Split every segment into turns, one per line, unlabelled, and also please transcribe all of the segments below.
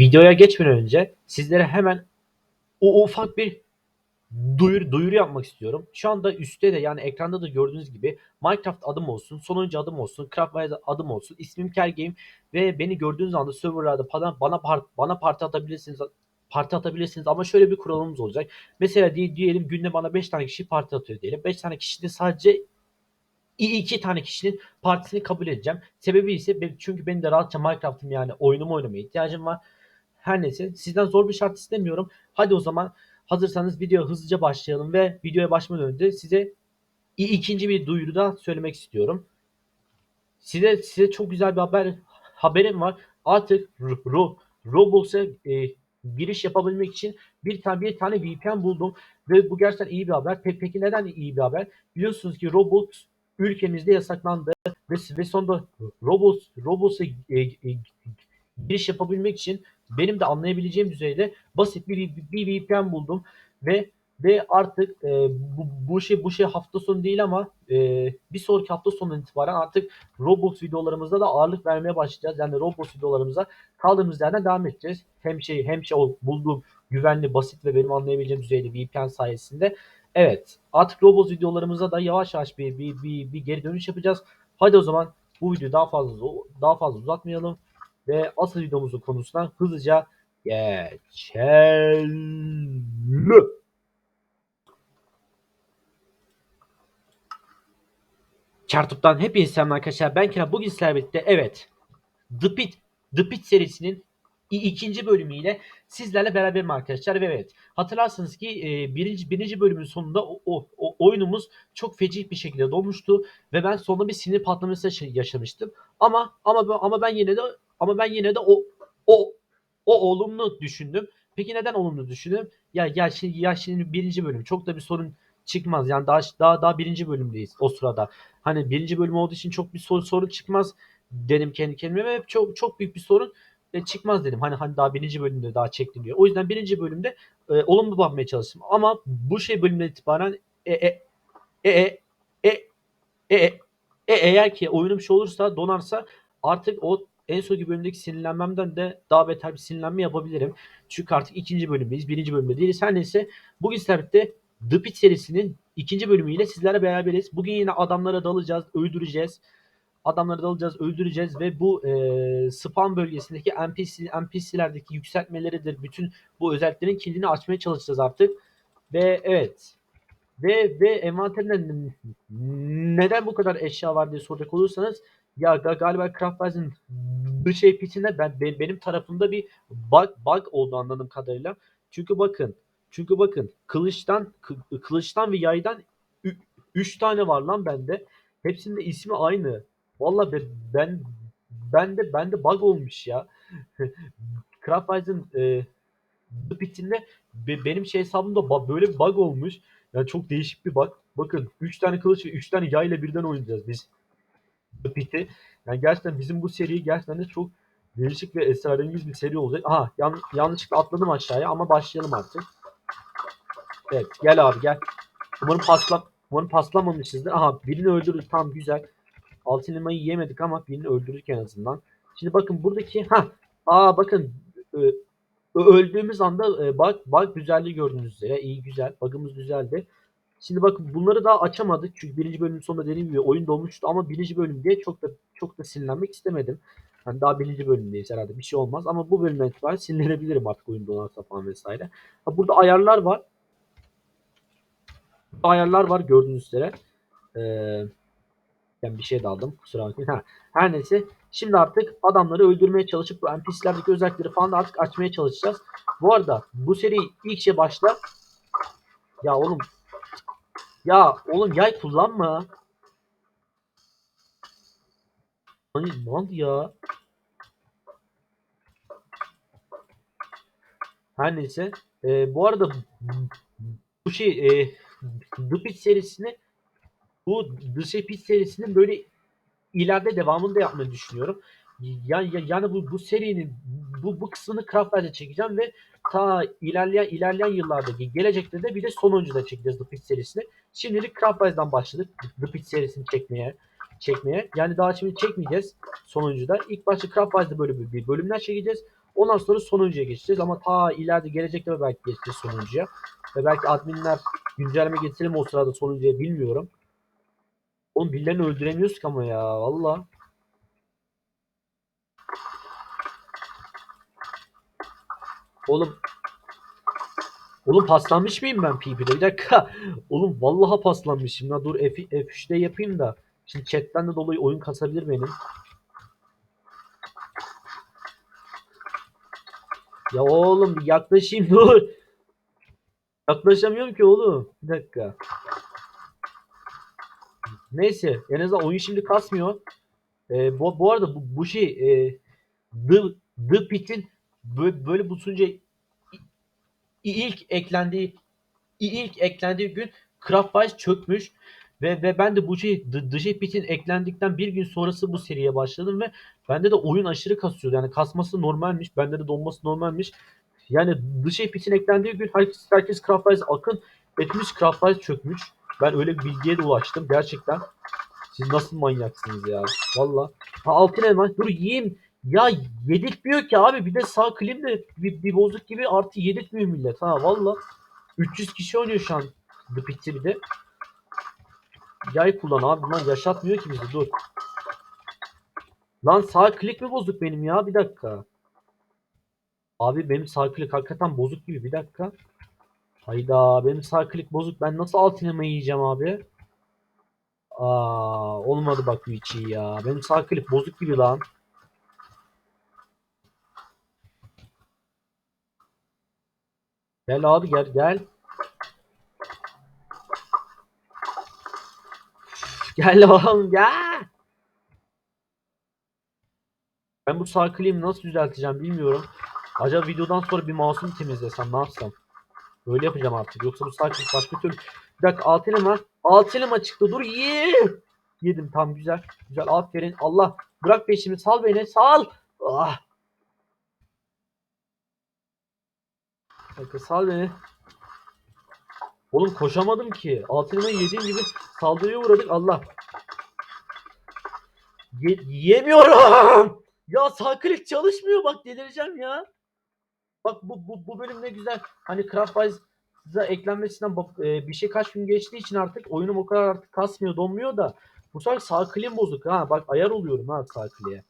videoya geçmeden önce sizlere hemen o ufak bir duyur, duyuru yapmak istiyorum. Şu anda üstte de yani ekranda da gördüğünüz gibi Minecraft adım olsun, sonuncu adım olsun, Craftwise adım olsun, ismim Kergame ve beni gördüğünüz anda serverlarda bana bana, part, bana parti atabilirsiniz parti atabilirsiniz ama şöyle bir kuralımız olacak. Mesela diye, diyelim günde bana 5 tane kişi parti atıyor diyelim. 5 tane kişi de sadece iki tane kişinin partisini kabul edeceğim. Sebebi ise çünkü benim de rahatça Minecraft'ım yani oyunumu oynamaya ihtiyacım var. Her neyse sizden zor bir şart istemiyorum. Hadi o zaman hazırsanız videoya hızlıca başlayalım ve videoya başlamadan önce size ikinci bir duyuru da söylemek istiyorum. Size size çok güzel bir haber haberim var. Artık Ro- Ro- Roblox'a e, giriş yapabilmek için bir tane bir tane VPN buldum ve bu gerçekten iyi bir haber. Pe- peki neden iyi bir haber? Biliyorsunuz ki Roblox ülkemizde yasaklandı ve, ve sonunda Roblox Roblox'a e, e, giriş yapabilmek için benim de anlayabileceğim düzeyde basit bir, bir, VPN buldum ve ve artık e, bu, bu şey bu şey hafta sonu değil ama e, bir sonraki hafta sonundan itibaren artık Roblox videolarımızda da ağırlık vermeye başlayacağız. Yani Roblox videolarımıza kaldığımız yerden devam edeceğiz. Hem şey hem şey bulduğum güvenli, basit ve benim anlayabileceğim düzeyde VPN sayesinde. Evet, artık Roblox videolarımıza da yavaş yavaş bir bir, bir, bir geri dönüş yapacağız. Hadi o zaman bu videoyu daha fazla daha fazla uzatmayalım ve asıl videomuzun konusuna hızlıca geçelim. Çartup'tan hepinize selam arkadaşlar. Ben Kenan. Bugün sizlerle birlikte evet The Pit, The Pit serisinin ikinci bölümüyle sizlerle beraberim arkadaşlar. Ve evet hatırlarsanız ki e, birinci, birinci bölümün sonunda o, o, o oyunumuz çok feci bir şekilde dolmuştu ve ben sonunda bir sinir patlaması yaşa- yaşamıştım. Ama ama ama ben yine de ama ben yine de o o o olumlu düşündüm. Peki neden olumlu düşündüm? Ya ya şimdi, ya şimdi birinci bölüm çok da bir sorun çıkmaz. Yani daha daha daha birinci bölümdeyiz o sırada. Hani birinci bölüm olduğu için çok bir sorun, sorun çıkmaz dedim kendi kendime ve çok çok büyük bir sorun e, çıkmaz dedim. Hani hani daha birinci bölümde daha çekiliyor. O yüzden birinci bölümde e, olumlu bakmaya çalıştım. Ama bu şey bölümden itibaren e e e e e e, e, e, eğer ki oyunum şey olursa donarsa artık o en sonki bölümdeki sinirlenmemden de daha beter bir sinirlenme yapabilirim. Çünkü artık ikinci bölümdeyiz. Birinci bölümde değiliz. Her neyse bugün birlikte The Pit serisinin ikinci bölümüyle sizlerle beraberiz. Bugün yine adamlara dalacağız, öldüreceğiz. Adamları dalacağız, öldüreceğiz ve bu e, spam bölgesindeki NPC, NPC'lerdeki yükseltmeleridir. Bütün bu özelliklerin kilidini açmaya çalışacağız artık. Ve evet. Ve ve envanterinde neden bu kadar eşya var diye soracak olursanız ya ga- galiba Craftwise'ın bu şey pitinde ben be- benim tarafımda bir bug bug oldu anladığım kadarıyla. Çünkü bakın çünkü bakın kılıçtan kı- kılıçtan ve yaydan 3 tane var lan bende. Hepsinin de ismi aynı. Valla ben ben ben de bende bug olmuş ya. Craftwise'ın e, Pit'inde be- benim şey hesabımda böyle bir bug olmuş. Yani çok değişik bir bug. Bakın 3 tane kılıç ve 3 tane yay ile birden oynayacağız biz. Pit'i. Yani gerçekten bizim bu seri gerçekten de çok değişik ve esrarengiz bir seri olacak. Aha yan, yanlışlıkla atladım aşağıya ama başlayalım artık. Evet gel abi gel. Umarım pasla umarım paslamamışızdır. Aha birini öldürdük tam güzel. Altın elmayı yemedik ama birini öldürdük en azından. Şimdi bakın buradaki ha aa bakın e, öldüğümüz anda e, bug, bug güzelliği gördüğünüz üzere iyi güzel bug'ımız güzeldi. Şimdi bakın bunları daha açamadık çünkü birinci bölümün sonunda dediğim gibi oyun dolmuştu ama birinci bölüm diye çok da çok da sinirlenmek istemedim. Hani daha birinci bölümdeyiz herhalde bir şey olmaz ama bu bölümden itibaren sinirlenebilirim artık oyun donarsa falan vesaire. Ha, burada ayarlar var. Burada ayarlar var gördüğünüz üzere. Ee, ben bir şey de aldım kusura bakmayın. Ha, her neyse şimdi artık adamları öldürmeye çalışıp bu NPC'lerdeki özellikleri falan da artık açmaya çalışacağız. Bu arada bu seri ilk şey başta ya oğlum ya oğlum yay kullanma. Hani oldu ya? Her neyse. Ee, bu arada bu şey e, The Pit serisini bu The Pit serisinin böyle ileride devamını da yapmayı düşünüyorum. Yani, yani bu, bu serinin bu, bu kısmını Craftwise'e çekeceğim ve ta ilerleyen ilerleyen yıllarda gelecekte de bir de sonuncuda çekeceğiz The Pit serisini. Şimdilik Craftwise'dan başladık The Pit serisini çekmeye çekmeye. Yani daha şimdi çekmeyeceğiz sonuncuda. İlk başta Craftwise'da böyle bir, bir bölümler çekeceğiz. Ondan sonra sonuncuya geçeceğiz ama ta ileride gelecekte belki geçeceğiz sonuncuya. Ve belki adminler güncelleme getirir mi o sırada sonuncuya bilmiyorum. Oğlum birilerini öldüremiyoruz ama ya valla. Oğlum Oğlum paslanmış mıyım ben PvP'de? Bir dakika. Oğlum vallahi paslanmışım. Ya dur F, F3'te yapayım da. Şimdi chatten de dolayı oyun kasabilir benim. Ya oğlum bir yaklaşayım dur. Yaklaşamıyorum ki oğlum. Bir dakika. Neyse en azından oyun şimdi kasmıyor. Ee, bu, bu arada bu, bu şey e, The, The Pit'in böyle, böyle bu ilk eklendiği ilk eklendiği gün Craftwise çökmüş ve ve ben de bu şey Şey Pit'in eklendikten bir gün sonrası bu seriye başladım ve bende de oyun aşırı kasıyordu. Yani kasması normalmiş. Bende de donması normalmiş. Yani Şey Pit'in eklendiği gün herkes, herkes Craftwise akın etmiş Craftwise çökmüş. Ben öyle bir bilgiye de ulaştım gerçekten. Siz nasıl manyaksınız ya? Valla. Ha altın elma. Dur yiyeyim. Ya yedirtmiyor ki abi. Bir de sağ klim de bir, bir bozuk gibi artı yedirtmiyor millet. Ha valla. 300 kişi oynuyor şu an The Pit'te bir de. Yay kullan abi. Lan yaşatmıyor ki bizi. Dur. Lan sağ klik mi bozuk benim ya? Bir dakika. Abi benim sağ klik hakikaten bozuk gibi. Bir dakika. Hayda benim sağ klik bozuk. Ben nasıl altın elma yiyeceğim abi? Aa, olmadı bak iyi ya. Benim sağ klik bozuk gibi lan. Gel abi gel gel. Gel oğlum gel. Ben bu sağ nasıl düzelteceğim bilmiyorum. Acaba videodan sonra bir mouse'umu temizlesem ne yapsam? Böyle yapacağım artık. Yoksa bu sağ klik başka türlü. Bir dakika alt elim var. Alt elim çıktı. Dur ye. Yedim tam güzel. Güzel aferin. Allah bırak peşimi sal beni sal. Ah. Dakika sal beni. Oğlum koşamadım ki. Alt elime yediğim gibi saldırıya uğradık. Allah. Ye yiyemiyorum. Ya sağ çalışmıyor bak delireceğim ya. Bak bu, bu, bu bölüm ne güzel. Hani Craftwise'a eklenmesinden bak, e, bir şey kaç gün geçtiği için artık oyunum o kadar artık kasmıyor donmuyor da. Bu sefer sağ kliğim bozuk ha. Bak ayar oluyorum ha sağ kliğe.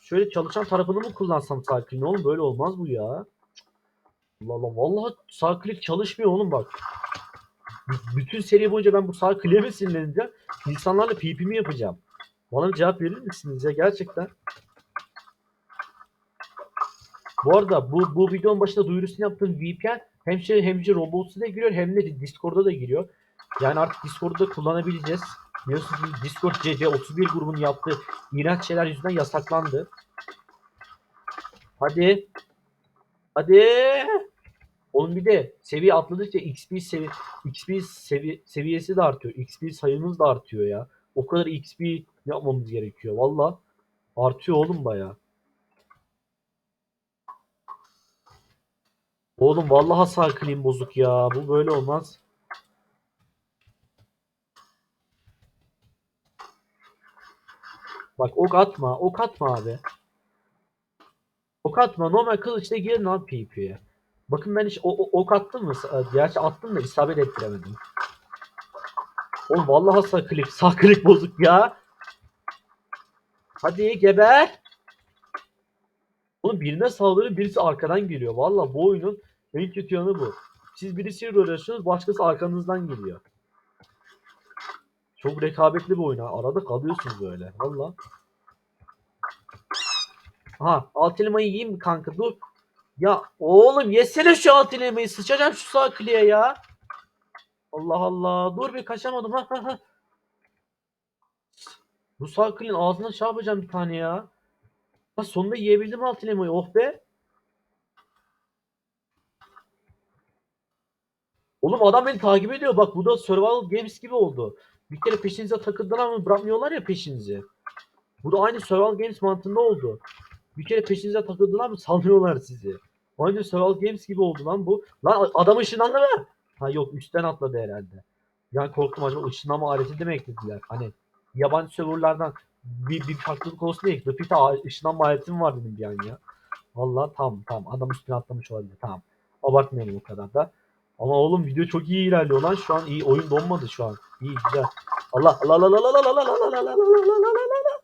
Şöyle çalışan tarafını mı kullansam sağ kliğini oğlum böyle olmaz bu ya. Allah Allah vallahi sağ klik çalışmıyor oğlum bak. B- bütün seri boyunca ben bu sağ kliğe mi sinirleneceğim? İnsanlarla PP yapacağım? Bana cevap verir misiniz ya gerçekten? Bu arada bu, bu videonun başında duyurusunu yaptığım VPN hem şey hem de Roblox'a da giriyor hem de Discord'a da giriyor. Yani artık Discord'da kullanabileceğiz. Biliyorsunuz Discord CC31 grubunun yaptığı iğrenç şeyler yüzünden yasaklandı. Hadi. Hadi. Oğlum bir de seviye atladıkça XP sevi XP sevi seviyesi de artıyor. XP sayımız da artıyor ya. O kadar XP yapmamız gerekiyor. Valla artıyor oğlum baya. Oğlum vallahi sağ kliğim bozuk ya. Bu böyle olmaz. Bak ok atma. Ok atma abi. Ok atma. Normal kılıçla girin lan PvP'ye. Bakın ben hiç o, o- ok attım mı? Gerçi attım da isabet ettiremedim. Oğlum vallahi sağ klik. Sağ klik bozuk ya. Hadi geber. Oğlum birine saldırı birisi arkadan geliyor. Vallahi bu oyunun en kötü yanı bu. Siz birisiyle uğraşıyorsunuz başkası arkanızdan geliyor. Çok rekabetli bir oyun ha. Arada kalıyorsunuz böyle. Valla. Aha alt elmayı yiyeyim mi kanka dur. Ya oğlum yesene şu alt elmayı. Sıçacağım şu sağ kliğe ya. Allah Allah. Dur bir kaçamadım. Ha. Bu sağ kliğin ağzına şey yapacağım bir tane ya. Ha, sonunda yiyebildim alt elmayı. Oh be. Oğlum adam beni takip ediyor. Bak bu da Survival Games gibi oldu. Bir kere peşinize takıldılar ama bırakmıyorlar ya peşinizi. Bu da aynı Survival Games mantığında oldu. Bir kere peşinize takıldılar mı salmıyorlar sizi. Aynı Survival Games gibi oldu lan bu. Lan adam ışınlandı mı? Ha yok üstten atladı herhalde. Yani korktum acaba ışınlama aleti de mi eklediler? Hani yabancı serverlardan bir, bir farklılık olsun diye. Pit'e ışınlanma aleti mi var dedim bir an ya. Vallahi tamam tamam. Adam üstüne atlamış olabilir. Tamam. Abartmayalım o kadar da. Ama oğlum video çok iyi ilerliyor lan. Şu an iyi. Oyun donmadı şu an. İyi güzel. Allah Allah Allah Allah Allah Allah Allah Allah Allah Allah Allah Allah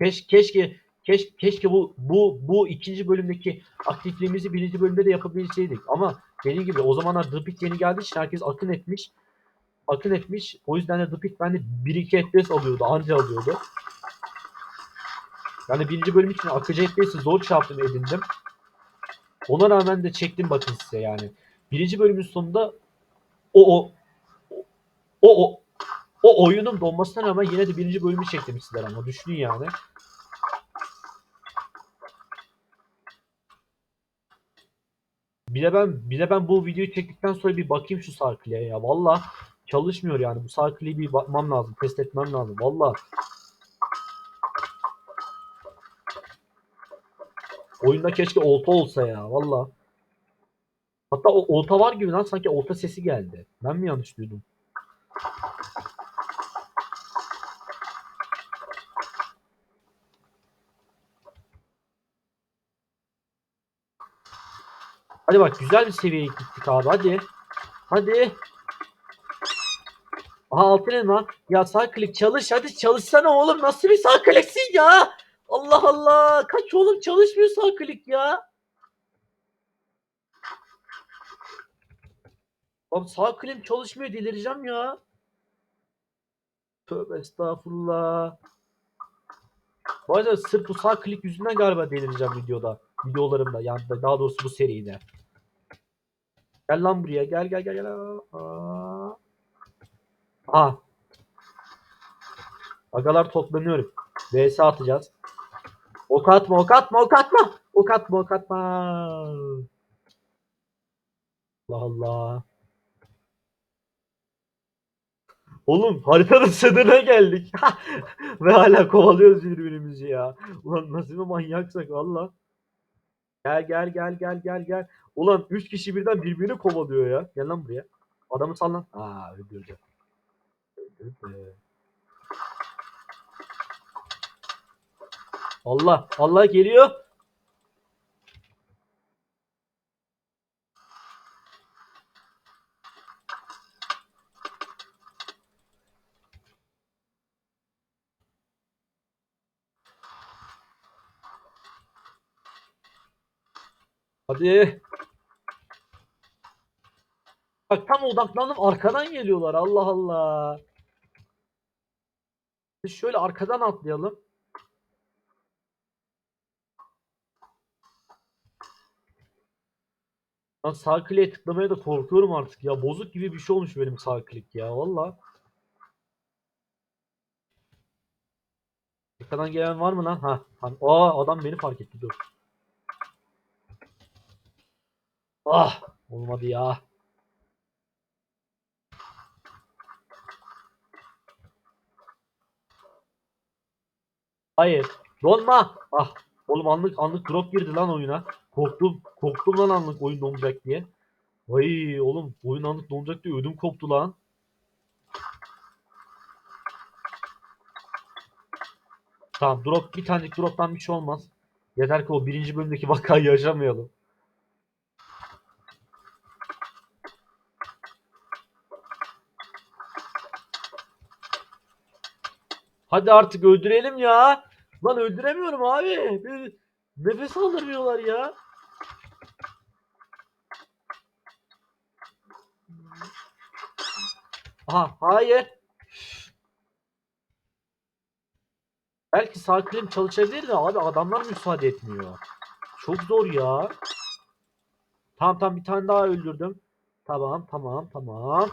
Keş, keşke keş, keşke bu bu bu ikinci bölümdeki aktifliğimizi birinci bölümde de yapabilseydik. Ama dediğim gibi o zamanlar The yeni geldiği için herkes akın etmiş. Akın etmiş. O yüzden de The bende 1-2 FPS alıyordu. Anca alıyordu. Yani birinci bölüm için akıcı FPS'i zor çarptım edindim. Ona rağmen de çektim bakın size yani. Birinci bölümün sonunda o o o o o oyunun donmasına rağmen yine de birinci bölümü çektim sizler ama düşünün yani. Bir de ben bir de ben bu videoyu çektikten sonra bir bakayım şu Sarkli'ye ya. Valla çalışmıyor yani. Bu Sarkli'yi bir bakmam lazım. Test etmem lazım. Valla. Oyunda keşke olta olsa ya. Valla. Hatta o olta var gibi lan. Sanki olta sesi geldi. Ben mi yanlış duydum? Hadi bak güzel bir seviyeye gittik abi hadi. Hadi. Aha altın elma. Ya sağ klik çalış hadi çalışsana oğlum nasıl bir sağ kliksin ya. Allah Allah kaç oğlum çalışmıyor sağ klik ya. Oğlum sağ klim çalışmıyor delireceğim ya. Tövbe estağfurullah. Bu arada sırf bu sağ klik yüzünden galiba delireceğim videoda. Videolarımda yani daha doğrusu bu seride. Gel lan buraya. Gel gel gel gel. Aa. Aa. Agalar toplanıyorum. VS atacağız. Ok atma, ok atma, ok atma. Ok atma, ok atma. Allah Allah. Oğlum haritanın sınırına geldik. Ve hala kovalıyoruz birbirimizi ya. Ulan nasıl bir manyaksak valla. Gel gel gel gel gel gel. Ulan 3 kişi birden birbirini kovalıyor ya. Gel lan buraya. Adamı sal lan. Aa öldürdü. Öldürdü. Allah Allah geliyor. Hadi. Bak tam odaklandım arkadan geliyorlar. Allah Allah. Biz şöyle arkadan atlayalım. Ben sağ kliğe tıklamaya da korkuyorum artık ya. Bozuk gibi bir şey olmuş benim sağ klik ya. Valla. Arkadan gelen var mı lan? Ha. Aa adam beni fark etti. Dur. Ah. Olmadı ya. Hayır. Donma. Ah. Oğlum anlık anlık drop girdi lan oyuna. Korktum. Korktum lan anlık oyun donacak diye. Vay oğlum oyun anlık donacak diye ödüm koptu lan. Tamam drop bir tanecik droptan bir şey olmaz. Yeter ki o birinci bölümdeki vakayı yaşamayalım. Hadi artık öldürelim ya. Lan öldüremiyorum abi. Nefes aldırmıyorlar ya. Aha hayır. Belki sağ klim çalışabilir de abi adamlar müsaade etmiyor. Çok zor ya. Tamam tamam bir tane daha öldürdüm. Tamam tamam tamam.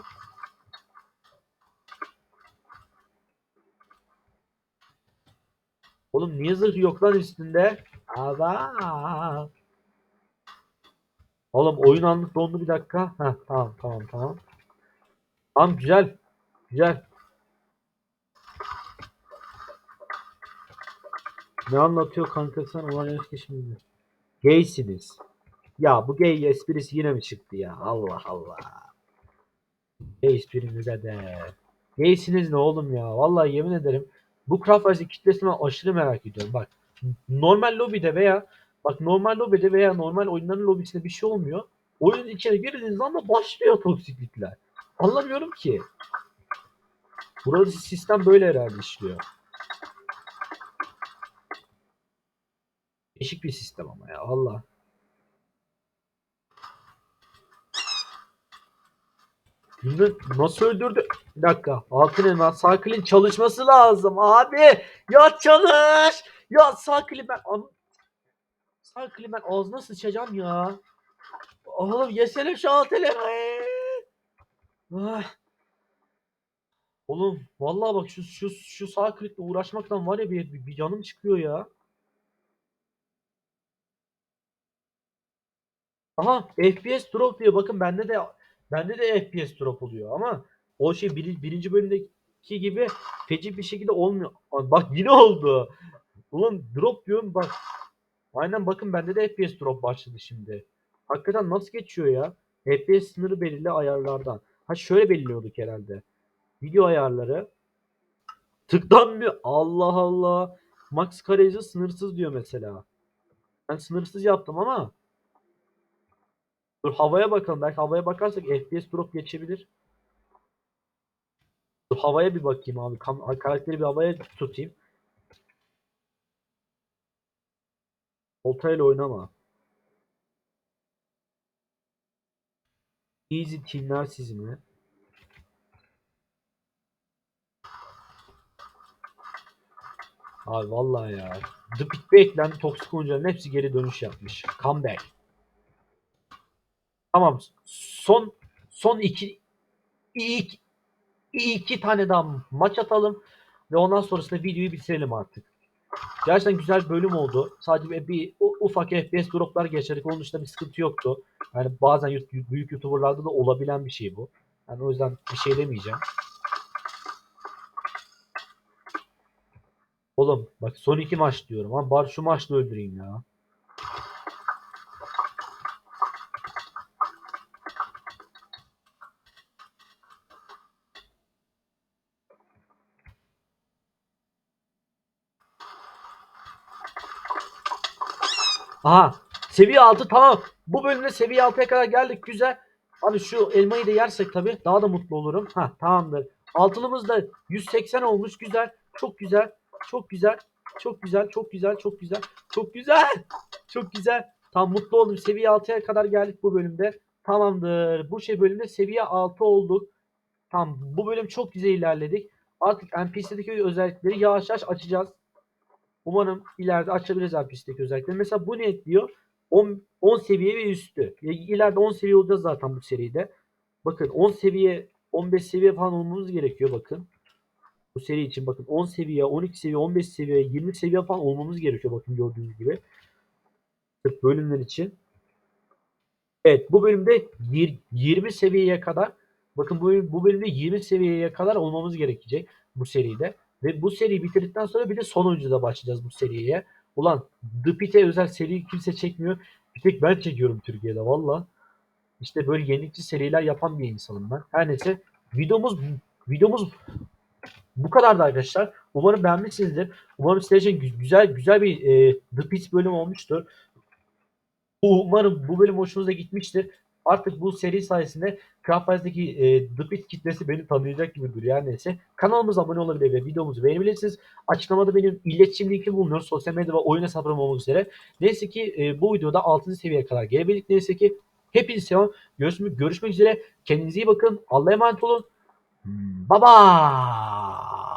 Oğlum niye zırh yok lan üstünde? Aba. Oğlum oyun anlık dondu bir dakika. Heh, tamam tamam tamam. Tamam güzel. Güzel. Ne anlatıyor kanka sen olan eski şimdi. Gaysiniz. Ya bu gay esprisi yine mi çıktı ya? Allah Allah. Gay esprimize de. Gaysiniz ne oğlum ya? Vallahi yemin ederim. Bu Craft kitlesini ben aşırı merak ediyorum. Bak. normal lobide veya bak normal lobide veya normal oyunların lobisinde bir şey olmuyor. Oyunun içine girdiğiniz anda başlıyor toksiklikler. Anlamıyorum ki. Burada sistem böyle herhalde işliyor. Değişik bir sistem ama ya Allah. Bunu nasıl öldürdü? Bir dakika. Altın elma. Sakil'in çalışması lazım abi. Ya çalış. Ya Sakil'i ben an... Sakil'i ben ağzına sıçacağım ya. Oğlum yesene şu elmayı. Ah. Oğlum vallahi bak şu şu şu sağ uğraşmaktan var ya bir, bir canım çıkıyor ya. Aha FPS drop diyor. Bakın bende de bende de FPS drop oluyor ama o şey bir, birinci bölümdeki gibi feci bir şekilde olmuyor. Bak yine oldu. Ulan drop diyorum bak. Aynen bakın bende de FPS drop başladı şimdi. Hakikaten nasıl geçiyor ya? FPS sınırı belirli ayarlardan. Ha şöyle belirliyorduk herhalde. Video ayarları. Tıklanmıyor. Allah Allah. Max kare hızı sınırsız diyor mesela. Ben sınırsız yaptım ama Dur havaya bakalım. Belki havaya bakarsak FPS drop geçebilir. Dur havaya bir bakayım abi. Karakteri bir havaya tutayım. Oltayla oynama. Easy teamler siz mi? Abi vallahi ya. The Pit'te eklendi toksik oyuncuların hepsi geri dönüş yapmış. Comeback. Tamam. Son son iki iki, iki tane daha maç atalım ve ondan sonrasında videoyu bitirelim artık. Gerçekten güzel bölüm oldu. Sadece bir, bir ufak FPS droplar geçirdik. Onun dışında bir sıkıntı yoktu. Yani bazen büyük YouTuber'larda da olabilen bir şey bu. Yani o yüzden bir şey demeyeceğim. Oğlum bak son iki maç diyorum. Ama bari şu maçta öldüreyim ya. Aha seviye 6 tamam. Bu bölümde seviye 6'ya kadar geldik güzel. Abi şu elmayı da yersek tabii daha da mutlu olurum. Ha tamamdır. Altınımız da 180 olmuş güzel. Çok güzel. Çok güzel. Çok güzel. Çok güzel. Çok güzel. Çok güzel. Çok güzel. Tam mutlu oldum. Seviye 6'ya kadar geldik bu bölümde. Tamamdır. Bu şey bölümde seviye 6 olduk. Tamam. Bu bölüm çok güzel ilerledik. Artık NPC'deki özellikleri yavaş yavaş açacağız. Umarım ileride açabiliriz NPC'deki özellikleri. Mesela bu ne diyor? 10, 10 seviye ve üstü. İleride 10 seviye olacağız zaten bu seride. Bakın 10 seviye 15 seviye falan olmamız gerekiyor bakın. Bu seri için bakın 10 seviye, 12 seviye, 15 seviye, 20 seviye falan olmamız gerekiyor bakın gördüğünüz gibi. Bölümler için. Evet bu bölümde yir- 20 seviyeye kadar bakın bu, bu bölümde 20 seviyeye kadar olmamız gerekecek bu seride. Ve bu seriyi bitirdikten sonra bir de sonuncuda başlayacağız bu seriye. Ulan The özel seri kimse çekmiyor. Bir tek ben çekiyorum Türkiye'de valla. İşte böyle yenilikçi seriler yapan bir insanım ben. Her neyse videomuz videomuz bu kadardı arkadaşlar. Umarım beğenmişsinizdir. Umarım sizler için gü- güzel güzel bir e, The Pit bölüm olmuştur. Umarım bu bölüm hoşunuza gitmiştir. Artık bu seri sayesinde Craftwise'daki e, The Pit kitlesi beni tanıyacak gibi duruyor her neyse. Kanalımıza abone olabilir ve videomuzu beğenebilirsiniz. Açıklamada benim iletişim linki bulunuyor. Sosyal medya ve oyun hesaplarım olmak üzere. Neyse ki e, bu videoda 6. seviyeye kadar gelebildik. Neyse ki hepinize selam. Görüşmek, görüşmek üzere. Kendinize iyi bakın. Allah'a emanet olun. Bye bye.